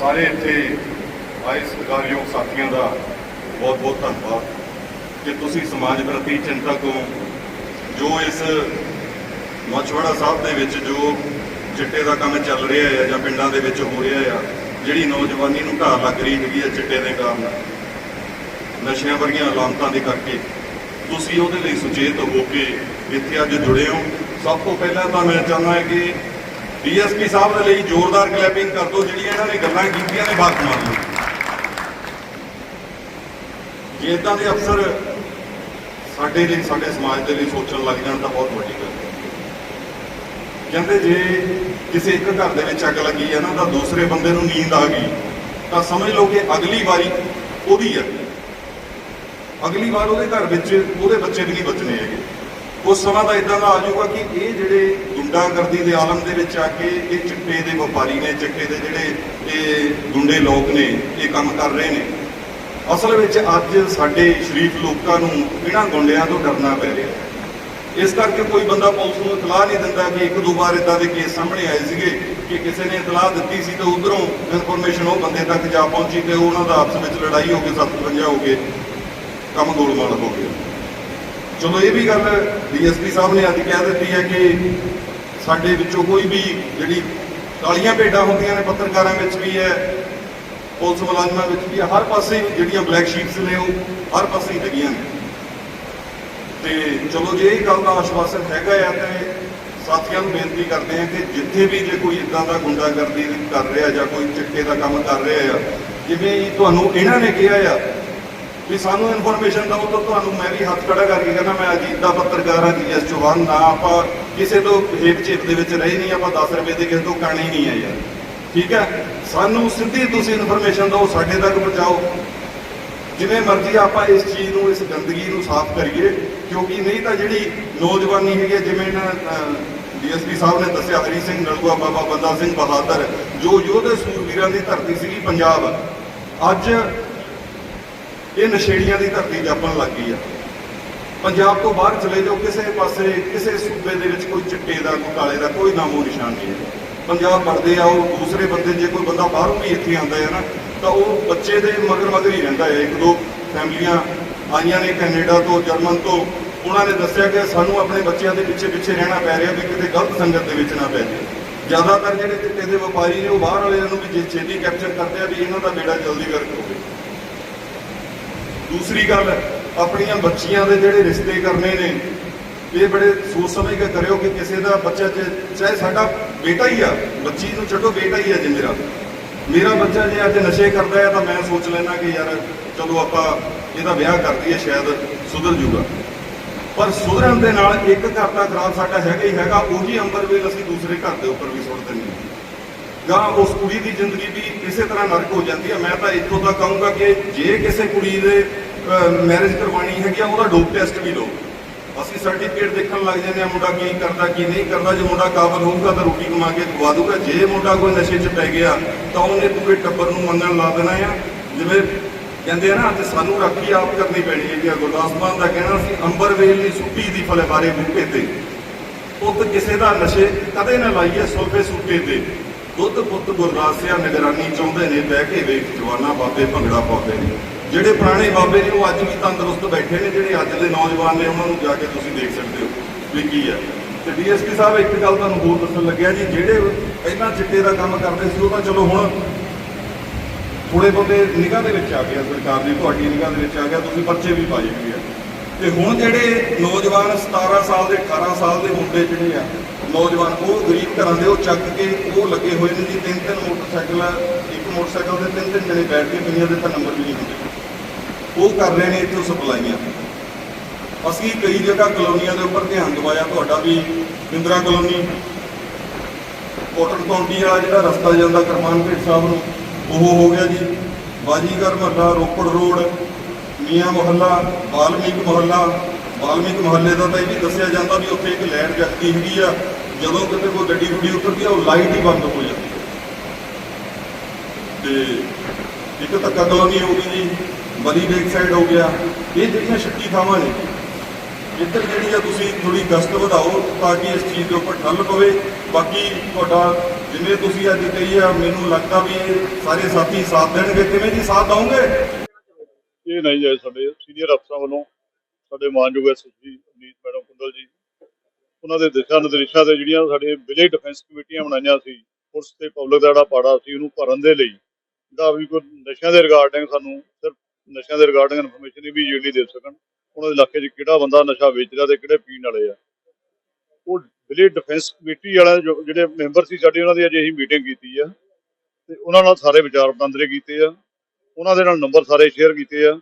ਸਾਰੇ ਇੱਥੇ ਆਏ ਸਤਿਕਾਰਯੋਗ ਸਾਥੀਆਂ ਦਾ ਬਹੁਤ ਬਹੁਤ ਧੰਨਵਾਦ। ਕਿ ਤੁਸੀਂ ਸਮਾਜ ਪ੍ਰਤੀ ਚਿੰਤਕ ਹੋ ਜੋ ਇਸ ਮਛਵੜਾ ਸਾਹਿਬ ਦੇ ਵਿੱਚ ਜੋ ਚਿੱਟੇ ਦਾ ਕੰਮ ਚੱਲ ਰਿਹਾ ਹੈ ਜਾਂ ਪਿੰਡਾਂ ਦੇ ਵਿੱਚ ਹੋ ਰਿਹਾ ਆ ਜਿਹੜੀ ਨੌਜਵਾਨੀ ਨੂੰ ਢਾਹ ਲੱਗ ਰਹੀ ਹੈਗੀ ਹੈ ਚਿੱਟੇ ਦੇ ਕਾਰਨ, ਨਸ਼ਿਆਂ ਵਰਗੀਆਂ ਅਲਾਮਤਾਂ ਦੇ ਕਰਕੇ, ਤੁਸੀਂ ਉਹਦੇ ਲਈ ਸੁਚੇਤ ਹੋ ਕੇ ਇੱਥੇ ਅੱਜ ਜੁੜੇ ਹੋ। ਸਭ ਤੋਂ ਪਹਿਲਾਂ ਤਾਂ ਮੈਂ ਚਾਹੁੰਦਾ ਹਾਂ ਕਿ ਡੀਐਸਪੀ ਸਾਹਿਬ ਦੇ ਲਈ ਜ਼ੋਰਦਾਰ ਕਲੈਪਿੰਗ ਕਰ ਦਿਓ, ਜਿਹੜੀਆਂ ਇਹਨਾਂ ਨੇ ਗੱਲਾਂ ਕੀਤੀਆਂ ਨੇ ਬਾਤ ਮਾਰ ਲਓ। ਜੇ ਇਦਾਂ ਦੇ ਅਫਸਰ ਸਾਡੇ ਲਈ, ਸਾਡੇ ਸਮਾਜ ਦੇ ਲਈ ਸੋਚਣ ਲੱਗ ਜਾਣ ਤਾਂ ਬਹੁਤ ਵੱਡੀ ਗੱਲ ਹੈ। ਕਹਿੰਦੇ ਜੇ ਕਿਸੇ ਇੱਕ ਘਰ ਦੇ ਵਿੱਚ ਅੱਗ ਲੱਗੀ ਹੈ ਨਾ, ਤਾਂ ਦੂਸਰੇ ਬੰਦੇ ਨੂੰ ਨੀਂਦ ਆ ਗਈ, ਤਾਂ ਸਮਝ ਲਓ ਕਿ ਅਗਲੀ ਵਾਰੀ ਉਹਦੀ ਹੈ। ਅਗਲੀ ਵਾਰ ਉਹਦੇ ਘਰ ਵਿੱਚ ਉਹਦੇ ਬੱਚੇ ਵੀ ਨਹੀਂ ਬਚਣੇ ਹੈਗੇ। ਉਸ ਸਮਾਂ ਦਾ ਇਦਾਂ ਦਾ ਆ ਜਾਊਗਾ ਕਿ ਇਹ ਜਿਹੜੇ ਗੁੰਡਾਗਰਦੀ ਦੇ ਆਲਮ ਦੇ ਵਿੱਚ ਆ ਕੇ ਇਹ ਚਿੱਟੇ ਦੇ ਵਪਾਰੀ ਨੇ, ਚਿੱਟੇ ਦੇ ਜਿਹੜੇ ਇਹ ਗੁੰਡੇ ਲੋਕ ਨੇ, ਇਹ ਕੰਮ ਕਰ ਰਹੇ ਨੇ। ਅਸਲ ਵਿੱਚ ਅੱਜ ਸਾਡੇ ਸ਼ਰੀਫ ਲੋਕਾਂ ਨੂੰ ਇਹਨਾਂ ਗੁੰਡਿਆਂ ਤੋਂ ਡਰਨਾ ਪੈ ਰਿਹਾ। ਇਸ ਕਰਕੇ ਕੋਈ ਬੰਦਾ ਪੁਲਿਸ ਨੂੰ ਇਤਲਾਹ ਨਹੀਂ ਦਿੰਦਾ ਕਿ ਇੱਕ ਦੋ ਵਾਰ ਇਦਾਂ ਦੇ ਕੇਸ ਸਾਹਮਣੇ ਆਏ ਸੀਗੇ ਕਿ ਕਿਸੇ ਨੇ ਇਤਲਾਹ ਦਿੱਤੀ ਸੀ ਤੇ ਉਧਰੋਂ ਇਨਫੋਰਮੇਸ਼ਨ ਉਹ ਬੰਦੇ ਤੱਕ ਜਾ ਪਹੁੰਚੀ ਤੇ ਉਹਨਾਂ ਦਾ ਆਪਸ ਵਿੱਚ ਲੜਾਈ ਹੋ ਕੇ 755 ਹੋ ਕੇ ਕੰਮ ਗੋਲਮਾਲ ਹੋ ਗਿਆ। ਚਲੋ ਇਹ ਵੀ ਗੱਲ ਡੀਐਸਪੀ ਸਾਹਿਬ ਨੇ ਅੱਜ ਕਹਿ ਦਿੱਤੀ ਹੈ ਕਿ ਸਾਡੇ ਵਿੱਚੋਂ ਕੋਈ ਵੀ ਜਿਹੜੀ ਕਾਲੀਆਂ ਭੇਡਾਂ ਹੁੰਦੀਆਂ ਨੇ ਪੱਤਰਕਾਰਾਂ ਵਿੱਚ ਵੀ ਹੈ ਪੁਲਿਸ ਮੁਲਾਜ਼ਮਾਂ ਵਿੱਚ ਵੀ ਹੈ, ਹਰ ਪਾਸੇ ਜਿਹੜੀਆਂ ਬਲੈਕ ਸ਼ੀਪਸ ਨੇ ਉਹ ਹਰ ਪਾਸੇ ਹੀ ਲੱਗੀਆਂ ਨੇ। ਤੇ ਚਲੋ ਜੇ ਇਹ ਗੱਲ ਦਾ ਆਸ਼ਵਾਸਨ ਹੈਗਾ ਆ ਤੇ ਸਾਥੀਆਂ ਨੂੰ ਬੇਨਤੀ ਕਰਦੇ ਆ ਕਿ ਜਿੱਥੇ ਵੀ ਜੇ ਕੋਈ ਇਦਾਂ ਦਾ ਗੁੰਡਾਗਰਦੀ ਕਰ ਰਿਹਾ ਜਾਂ ਕੋਈ ਚਿੱਟੇ ਦਾ ਕੰਮ ਕਰ ਰਿਹਾ ਆ ਜਿਵੇਂ ਤੁਹਾਨੂੰ ਇਹਨਾਂ ਨੇ ਕਿਹਾ ਆ ਵੀ ਸਾਨੂੰ ਇਨਫੋਰਮੇਸ਼ਨ ਦਿਓ ਤਾਂ ਤੁਹਾਨੂੰ ਮੈਂ ਵੀ ਹੱਥ ਖੜਾ ਕਰਕੇ ਕਹਿੰਦਾ ਮੈਂ ਅਜੀਤ ਦਾ ਪੱਤਰਕਾਰ ਹਾਂ ਜੀਐਸ ਚੌਹਾਨ ਨਾ ਆਪਾਂ ਕਿਸੇ ਤੋਂ ਹੇਠ ਚੇਪ ਦੇ ਵਿੱਚ ਰਹੇ ਨਹੀਂ ਆਪਾਂ 10 ਰੁਪਏ ਦੇ ਕਿਸੇ ਤੋਂ ਕਾਣੇ ਨਹੀਂ ਆ ਯਾਰ। ਠੀਕ ਹੈ? ਸਾਨੂੰ ਸਿੱਧੀ ਤੁਸੀਂ ਇਨਫੋਰਮੇਸ਼ਨ ਦਿਓ ਸਾਡੇ ਤੱਕ ਪਹੁੰਚਾਓ। ਜਿਵੇਂ ਮਰਜ਼ੀ ਆਪਾਂ ਇਸ ਚੀਜ਼ ਨੂੰ ਇਸ ਗੰਦਗੀ ਨੂੰ ਸਾਫ਼ ਕਰੀਏ ਕਿਉਂਕਿ ਨਹੀਂ ਤਾਂ ਜਿਹੜੀ ਨੌਜਵਾਨੀ ਹੈਗੀ ਹੈ, ਜਿਵੇਂ ਇਹਨਾਂ ਡੀਐਸਪੀ ਸਾਹਿਬ ਨੇ ਦੱਸਿਆ ਹਰੀ ਸਿੰਘ ਨਲੂਆ ਬਾਬਾ ਬੰਦਾ ਸਿੰਘ ਬਹਾਦਰ ਜੋ ਯੋਧੇ ਸੂਰਵੀਰਾਂ ਦੀ ਧਰਤੀ ਸੀਗੀ ਪੰਜਾਬ ਅੱਜ ਇਹ ਨਸ਼ੇੜੀਆਂ ਦੀ ਧਰਤੀ ਜਾਪਣ ਲੱਗ ਗਈ ਆ। ਪੰਜਾਬ ਤੋਂ ਬਾਹਰ ਚਲੇ ਜਾਓ, ਕਿਸੇ ਪਾਸੇ, ਕਿਸੇ ਸੂਬੇ ਦੇ ਵਿੱਚ ਕੋਈ ਚਿੱਟੇ ਦਾ, ਕੋਈ ਕਾਲੇ ਦਾ, ਕੋਈ ਨਾਮੋ ਨਿਸ਼ਾਨ ਨਹੀਂ ਹੈ। ਪੰਜਾਬ ਵੜਦੇ ਆ, ਉਹ ਦੂਸਰੇ ਬੰਦੇ, ਜੇ ਕੋਈ ਬੰਦਾ ਬਾਹਰੋਂ ਵੀ ਇੱਥੇ ਆਉਂਦਾ ਹੈ ਨਾ, ਤਾਂ ਉਹ ਬੱਚੇ ਦੇ ਮਗਰ ਮਗਰ ਹੀ ਰਹਿੰਦਾ ਹੈ। ਇੱਕ ਦੋ ਫੈਮਲੀਆਂ ਆਈਆਂ ਨੇ ਕੈਨੇਡਾ ਤੋਂ, ਜਰਮਨ ਤੋਂ। ਉਹਨਾਂ ਨੇ ਦੱਸਿਆ ਕਿ ਸਾਨੂੰ ਆਪਣੇ ਬੱਚਿਆਂ ਦੇ ਪਿੱਛੇ ਪਿੱਛੇ ਰਹਿਣਾ ਪੈ ਰਿਹਾ ਵੀ ਕਿਤੇ ਗਲਤ ਸੰਗਤ ਦੇ ਵਿੱਚ ਨਾ ਪੈ ਜਾਏ। ਜ਼ਿਆਦਾਤਰ ਜਿਹੜੇ ਚਿੱਟੇ ਦੇ ਵਪਾਰੀ ਨੇ, ਉਹ ਬਾਹਰ ਵਾਲਿਆਂ ਨੂੰ ਵੀ ਜੇ ਛੇਤੀ ਕੈਪਚਰ ਕਰਦੇ ਆ ਵੀ ਇਹਨਾਂ ਦਾ ਬੇੜਾ ਜਲਦੀ ਗਰਕ ਹੋਵੇ ਦੂਸਰੀ ਗੱਲ, ਆਪਣੀਆਂ ਬੱਚੀਆਂ ਦੇ ਜਿਹੜੇ ਰਿਸ਼ਤੇ ਕਰਨੇ ਨੇ, ਇਹ ਬੜੇ ਸੋਚ ਸਮਝ ਕੇ ਕਰਿਓ ਕਿ ਕਿਸੇ ਦਾ ਬੱਚਾ ਜੇ- ਚਾਹੇ ਸਾਡਾ ਬੇਟਾ ਹੀ ਆ, ਬੱਚੀ ਨੂੰ ਛੱਡੋ, ਬੇਟਾ ਹੀ ਆ ਜੇ ਮੇਰਾ। ਮੇਰਾ ਬੱਚਾ ਜੇ ਅੱਜ ਨਸ਼ੇ ਕਰਦਾ ਹੈ ਤਾਂ ਮੈਂ ਸੋਚ ਲੈਣਾ ਕਿ ਯਾਰ ਚਲੋ ਆਪਾਂ ਇਹਦਾ ਵਿਆਹ ਕਰ ਦਈਏ, ਸ਼ਾਇਦ ਸੁਧਰ ਜੂਗਾ। ਪਰ ਸੁਧਰਨ ਦੇ ਨਾਲ ਇੱਕ ਘਰ ਦਾ ਖਰਾਬ ਸਾਡਾ ਹੈਗਾ ਹੀ ਹੈਗਾ, ਉਹੀ ਅੰਬਰ ਵੀ ਅਸੀਂ ਦੂਸਰੇ ਘਰ ਦੇ ਉੱਪਰ ਵੀ ਸੁੱਟ ਦਿੰਦੇ ਹਾਂ। ਜਾਂ ਉਸ ਕੁੜੀ ਦੀ ਜ਼ਿੰਦਗੀ ਵੀ ਕਿਸੇ ਤਰ੍ਹਾਂ ਨਰਕ ਹੋ ਜਾਂਦੀ ਹੈ ਮੈਂ ਤਾਂ ਇੱਥੋਂ ਤੱਕ ਕਹੂੰਗਾ ਕਿ ਜੇ ਕਿਸੇ ਕੁੜੀ ਦੇ ਮੈਰਿਜ ਕਰਵਾਉਣੀ ਹੈਗੀ ਆ, ਉਹਦਾ ਡੋਪ ਟੈਸਟ ਵੀ ਲਓ। ਅਸੀਂ ਸਰਟੀਫਿਕੇਟ ਦੇਖਣ ਲੱਗ ਜਾਂਦੇ ਆ ਮੁੰਡਾ ਕੀ ਕਰਦਾ, ਕੀ ਨਹੀਂ ਕਰਦਾ। ਜੇ ਮੁੰਡਾ ਕਾਬਲ ਹੋਊਗਾ ਤਾਂ ਰੋਟੀ ਕਮਾ ਕੇ ਖਵਾ ਦੂਗਾ। ਜੇ ਮੁੰਡਾ ਕੋਈ ਨਸ਼ੇ 'ਚ ਪੈ ਗਿਆ, ਤਾਂ ਉਹਨੇ ਪੂਰੇ ਟੱਬਰ ਨੂੰ ਮੰਨਣ ਲਾ ਦੇਣਾ ਆ। ਜਿਵੇਂ ਕਹਿੰਦੇ ਆ ਨਾ ਤੇ ਸਾਨੂੰ ਰਾਖੀ ਆਪ ਕਰਨੀ ਪੈਣੀ ਹੈ ਕਿ ਗੁਰਦਾਸ ਮਾਨ ਦਾ ਕਹਿਣਾ ਸੀ, ਅੰਬਰ ਵੇਲ ਦੀ ਸੁੱਟੀ ਦੀ ਫਲੇ ਬਾਰੇ ਬੂਟੇ ਤੇ। ਪੁੱਤ ਕਿਸੇ ਦਾ ਨਸ਼ੇ ਕਦੇ ਨਾ ਲਾਈਏ, ਸੋਫੇ ਸੂਟੇ ਤੇ। ਦੁੱਧ ਪੁੱਤ ਗੁਰਦਾਸਿਆ ਨਿਗਰਾਨੀ ਚਾਹੁੰਦੇ ਨੇ, ਬਹਿ ਕੇ ਵੇਖ, ਜਵਾਨਾ ਬਾਬੇ ਭੰਗੜਾ ਪਾਉਂਦੇ ਨੇ। ਜਿਹੜੇ ਪੁਰਾਣੇ ਬਾਬੇ ਨੇ, ਉਹ ਅੱਜ ਵੀ ਤੰਦਰੁਸਤ ਬੈਠੇ ਨੇ, ਜਿਹੜੇ ਅੱਜ ਦੇ ਨੌਜਵਾਨ ਨੇ, ਉਹਨਾਂ ਨੂੰ ਜਾ ਕੇ ਤੁਸੀਂ ਦੇਖ ਸਕਦੇ ਹੋ ਵੀ ਕੀ ਹੈ। ਤੇ ਡੀਐਸਪੀ ਸਾਹਿਬ, ਇੱਕ ਗੱਲ ਤੁਹਾਨੂੰ ਹੋਰ ਦੱਸਣ ਲੱਗਿਆ ਜੀ, ਜਿਹੜੇ ਪਹਿਲਾਂ ਚਿੱਟੇ ਦਾ ਕੰਮ ਕਰਦੇ ਸੀ, ਉਹ ਤਾਂ ਚਲੋ ਹੁਣ ਥੋੜੇ ਬਹੁਤੇ ਨਿਗਾਹ ਦੇ ਵਿੱਚ ਆ ਗਿਆ ਸਰਕਾਰ ਦੀ, ਤੁਹਾਡੀ ਨਿਗਾਹ ਦੇ ਵਿੱਚ ਆ ਗਿਆ, ਤੁਸੀਂ ਪਰਚੇ ਵੀ ਪਾਏ ਹੋਏ ਆ। ਤੇ ਹੁਣ ਜਿਹੜੇ ਨੌਜਵਾਨ 17 ਸਾਲ ਦੇ 18 ਸਾਲ ਦੇ ਮੁੰਡੇ ਜਿਹੜੇ ਆ, ਨੌਜਵਾਨ ਉਹ ਗਰੀਬ ਘਰਾਂ ਦੇ ਉਹ ਚੱਕ ਕੇ ਉਹ ਲੱਗੇ ਹੋਏ ਨੇ ਜੀ, ਤਿੰਨ ਤਿੰਨ ਮੋਟਰਸਾਈਕਲ, ਇੱਕ ਮੋਟਰਸਾਈਕਲ ਦੇ ਤਿੰਨ ਤਿੰਨ ਜਣੇ ਬੈਠ ਕੇ ਕਈਆਂ ਦੇ ਤਾਂ ਨੰਬਰ ਵੀ ਨਹੀਂ ਹੁੰਦੇ। ਉਹ ਕਰ ਰਹੇ ਨੇ ਇੱਥੋਂ ਸਪਲਾਈਆਂ। ਅਸੀਂ ਕਈ ਜਗ੍ਹਾ ਕਲੋਨੀਆਂ ਦੇ ਉੱਪਰ ਧਿਆਨ ਦਿਵਾਇਆ, ਤੁਹਾਡਾ ਵੀ ਬਿੰਦਰਾ ਕਲੋਨੀ। ਕੋਟਨ ਕਾਉਂਟੀ ਵਾਲਾ ਜਿਹੜਾ ਰਸਤਾ ਜਾਂਦਾ ਕਰਮਾਨਪੇਟ ਸਾਹਿਬ ਨੂੰ, ਉਹ ਹੋ ਗਿਆ ਜੀ। ਬਾਜੀਗਰ ਮਹੱਲਾ ਰੋਪੜ ਰੋਡ ਮੀਆਂ ਮੁਹੱਲਾ ਵਾਲਮੀਕ ਮੁਹੱਲਾ ਵਾਲਮੀਕ ਮੁਹੱਲੇ ਦਾ ਤਾਂ ਇਹ ਵੀ ਦੱਸਿਆ ਜਾਂਦਾ ਵੀ ਉੱਥੇ ਇੱਕ ਲੈਂਡ ਜਗਦੀ ਹੈਗੀ ਆ, ਜਦੋਂ ਕਿਤੇ ਕੋਈ ਗੱਡੀ ਗੁੱਡੀ ਉਤਰਦੀ ਆ, ਉਹ ਲਾਈਟ ਹੀ ਬੰਦ ਹੋ ਜਾਂਦੀ ਹੈ ਤੇ ਇੱਕ ਧੱਕਾ ਕਲੋਨੀ ਹੋ ਗਈ ਜੀ ਬਲੀ ਬੇਕ ਸਾਈਡ ਹੋ ਗਿਆ। ਇਹ ਜਿਹੜੀਆਂ ਛੱਟੀ ਥਾਵਾਂ ਨੇ, ਇੱਧਰ ਜਿਹੜੀ ਆ ਤੁਸੀਂ ਥੋੜੀ ਗਸ਼ਤ ਵਧਾਓ ਤਾਂ ਕਿ ਇਸ ਚੀਜ਼ ਦੇ ਉੱਪਰ ਠੱਲ ਪਵੇ। ਬਾਕੀ ਤੁਹਾਡਾ ਜਿਵੇਂ ਤੁਸੀਂ ਅੱਜ ਕਹੀ ਆ, ਮੈਨੂੰ ਲੱਗਦਾ ਵੀ ਇਹ ਸਾਰੇ ਸਾਥੀ ਸਾਥ ਦੇਣਗੇ। ਕਿਵੇਂ ਜੀ? ਸਾਥ ਦਵੋਗੇ? ਨਹੀਂ ਹੈ ਸਾਡੇ ਸੀਨੀਅਰ ਅਫਸਰਾਂ ਵੱਲੋਂ, ਸਾਡੇ ਮਾਨਯੋਗ ਐਸਐਸਪੀ ਅਮਨੀਤ ਮੈਡਮ ਕੁੰਦਲ ਜੀ, ਉਹਨਾਂ ਦੇ ਦਿਸ਼ਾ ਨਿਰਦੇਸ਼ਾਂ ਤੇ ਜਿਹੜੀਆਂ ਸਾਡੇ ਵਿਲੇਜ ਡਿਫੈਂਸ ਕਮੇਟੀਆਂ ਬਣਾਈਆਂ ਸੀ, ਪੁਲਿਸ ਤੇ ਪਬਲਿਕ ਦਾ ਜਿਹੜਾ ਪਾੜਾ ਸੀ ਉਹਨੂੰ ਭਰਨ ਦੇ ਲਈ ਜਿਹੜਾ ਵੀ ਕੋਈ ਨਸ਼ਿਆਂ ਦੇ ਰਿਗਾਰਡਿੰਗ ਸਾਨੂੰ ਸਿਰਫ ਨਸ਼ਿਆਂ ਦੇ ਰਿਗਾਰਡਿੰਗ ਇਨਫੋਰਮੇਸ਼ਨ ਇਮੀਡੀਏਟਲੀ ਦੇ ਸਕਣ, ਉਹਨਾਂ ਦੇ ਇਲਾਕੇ 'ਚ ਕਿਹੜਾ ਬੰਦਾ ਨਸ਼ਾ ਵੇਚਦਾ ਤੇ ਕਿਹੜੇ ਪੀਣ ਵਾਲੇ ਆ। ਉਹ ਵਿਲੇਜ ਡਿਫੈਂਸ ਕਮੇਟੀ ਵਾਲੇ ਜੋ- ਜਿਹੜੇ ਮੈਂਬਰ ਸੀ ਸਾਡੇ, ਉਹਨਾਂ ਦੀ ਅੱਜ ਅਸੀਂ ਮੀਟਿੰਗ ਕੀਤੀ ਆ, ਤੇ ਉਹਨਾਂ ਨਾਲ ਸਾਰੇ ਵਿਚਾਰ ਵਟਾਂਦਰੇ ਕੀਤੇ ਆ, ਉਹਨਾਂ ਦੇ ਨਾਲ ਨੰਬਰ ਸਾਰੇ ਸ਼ੇਅਰ ਕੀਤੇ ਆ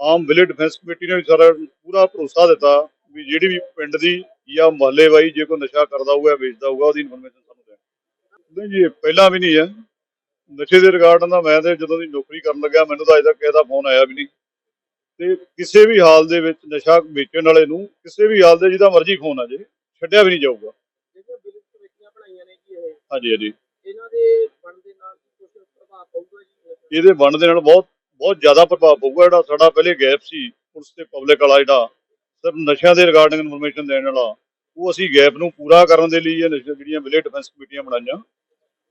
ਆਮ ਵਿਲੇਜ ਡਿਫੈਂਸ ਕਮੇਟੀ ਨੇ ਵੀ ਸਾਰਾ ਪੂਰਾ ਭਰੋਸਾ ਦਿੱਤਾ ਵੀ ਜਿਹੜੀ ਵੀ ਪਿੰਡ ਦੀ ਜਾਂ ਮੁਹੱਲੇ ਵਾਈ ਜੇ ਕੋਈ ਨਸ਼ਾ ਕਰਦਾ ਹੋਊਗਾ ਵੇਚਦਾ ਹੋਊਗਾ ਉਹਦੀ ਇਨਫੋਰਮੇਸ਼ਨ ਸਾਨੂੰ ਦੇਣ। ਨਹੀਂ ਜੀ ਪਹਿਲਾਂ ਵੀ ਨਹੀਂ ਹੈ। ਨਸ਼ੇ ਦੇ ਰਿਗਾਰਡ ਦਾ ਮੈਂ ਤੇ ਜਦੋਂ ਦੀ ਨੌਕਰੀ ਕਰਨ ਲੱਗਾ ਮੈਨੂੰ ਤਾਂ ਅਜੇ ਤੱਕ ਕਿਸੇ ਦਾ ਫੋਨ ਆਇਆ ਵੀ ਨਹੀਂ। ਤੇ ਕਿਸੇ ਵੀ ਹਾਲ ਦੇ ਵਿੱਚ ਨਸ਼ਾ ਵੇਚਣ ਵਾਲੇ ਨੂੰ ਕਿਸੇ ਵੀ ਹਾਲ ਦੇ ਜਿਹਦਾ ਮਰਜ਼ੀ ਫੋਨ ਆ ਜੇ ਛੱਡਿਆ ਵੀ ਨਹੀਂ ਜਾਊਗਾ। ਹਾਂਜੀ ਹਾਂਜੀ। ਇਹਨਾਂ ਦੇ ਬਣਦੇ ਨਾਲ ਕੀ ਕੁਝ ਪ੍ਰਭਾਵ ਪਊਗਾ ਜੀ? ਇਹਦੇ ਵੰਡ ਦੇ ਨਾਲ ਬਹੁਤ ਬਹੁਤ ਜ਼ਿਆਦਾ ਪ੍ਰਭਾਵ ਪਊਗਾ ਜਿਹੜਾ ਸਾਡਾ ਪਹਿਲੇ ਗੈਪ ਸੀ ਪੁਲਿਸ ਤੇ ਪਬਲਿਕ ਵਾਲਾ ਜਿਹੜਾ ਸਿਰਫ ਨਸ਼ਿਆਂ ਦੇ ਰਿਗਾਰਡਿੰਗ ਇਨਫੋਰਮੇਸ਼ਨ ਦੇਣ ਵਾਲਾ ਉਹ ਅਸੀਂ ਗੈਪ ਨੂੰ ਪੂਰਾ ਕਰਨ ਦੇ ਲਈ ਇਹ ਜਿਹੜੀਆਂ ਵਿਲੇਜ ਡਿਫੈਂਸ ਕਮੇਟੀਆਂ ਬਣਾਈਆਂ।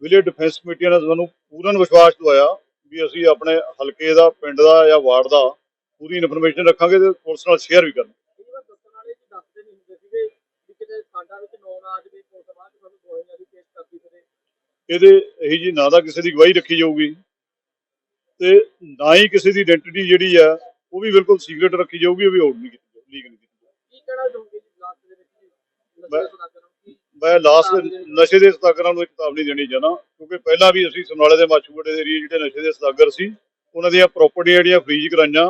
ਵਿਲੇਜ ਡਿਫੈਂਸ ਕਮੇਟੀਆਂ ਨੇ ਸਾਨੂੰ ਪੂਰਨ ਵਿਸ਼ਵਾਸ ਦਵਾਇਆ ਵੀ ਅਸੀਂ ਆਪਣੇ ਹਲਕੇ ਦਾ ਪਿੰਡ ਦਾ ਜਾਂ ਵਾਰਡ ਦਾ ਪੂਰੀ ਇਨਫੋਰਮੇਸ਼ਨ ਰੱਖਾਂਗੇ ਤੇ ਪੁਲਿਸ ਨਾਲ ਸ਼ੇਅਰ ਵੀ ਕਰਾਂਗੇ। ਵਾਲੇ ਇਹਦੇ ਇਹੀ ਜੀ ਨਾ ਤਾਂ ਕਿਸੇ ਦੀ ਗਵਾਹੀ ਰੱਖੀ ਜਾਊਗੀ। ਤੇ ਨਾ ਹੀ ਕਿਸੇ ਦੀ ਆਇਡੈਂਟੀ ਜਿਹੜੀ ਆ ਉਹ ਵੀ ਬਿਲਕੁਲ ਸੀਕ੍ਰੀਟ ਰੱਖੀ ਜਾਊਗੀ ਉਹ ਵੀ ਆਊਟ ਨਹੀਂ ਕੀਤੀ ਜਾਊਗੀ ਲੀਕ ਨਹੀਂ ਕੀਤੀ ਜਾਊਗੀ ਕੀ ਕਹਿਣਾ ਚਾਹੋਗੇ ਜੀ ਲਾਸਟ ਦੇ ਵਿੱਚ? ਨਸ਼ੇ ਨੂੰ ਮੈਂ ਲਾਸਟ ਨਸ਼ੇ ਦੇ ਸਦਾਗਰਾਂ ਨੂੰ ਇੱਕ ਚੇਤਾਵਨੀ ਦੇਣੀ ਚਾਹੁੰਦਾ ਕਿਉਂਕਿ ਪਹਿਲਾਂ ਵੀ ਅਸੀਂ ਸਮਰਾਲੇ ਦੇ ਮਾਛੂਵਾੜੇ ਦੇ ਏਰੀਏ ਜਿਹੜੇ ਨਸ਼ੇ ਦੇ ਸਦਾਗਰ ਸੀ ਉਹਨਾਂ ਦੀਆਂ ਪ੍ਰਾਪਰਟੀਆਂ ਜਿਹੜੀਆਂ ਫ੍ਰੀਜ਼ ਕਰਾਈਆਂ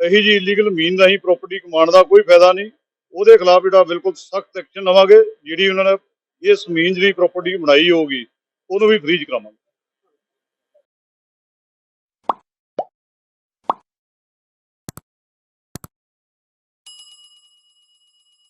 ਇਹੀ ਜੀ ਇਲੀਗਲ ਮੀਨ ਰਾਹੀਂ ਪ੍ਰਾਪਰਟੀ ਕਮਾਉਣ ਦਾ ਕੋਈ ਫਾਇਦਾ ਨਹੀਂ। ਉਹਦੇ ਖਿਲਾਫ ਜਿਹੜਾ ਬਿਲਕੁਲ ਸਖਤ ਐਕਸ਼ਨ ਲਵਾਂਗੇ ਜਿਹੜੀ ਉਹਨਾਂ ਨੇ ਇਸ ਮੀਨ ਜਿਹੜੀ ਪ੍ਰਾਪਰਟੀ ਬਣਾਈ ਹੋਊਗੀ ਉਹਨੂੰ ਵੀ ਫ੍ਰੀਜ਼ ਕਰਾਵਾਂਗੇ।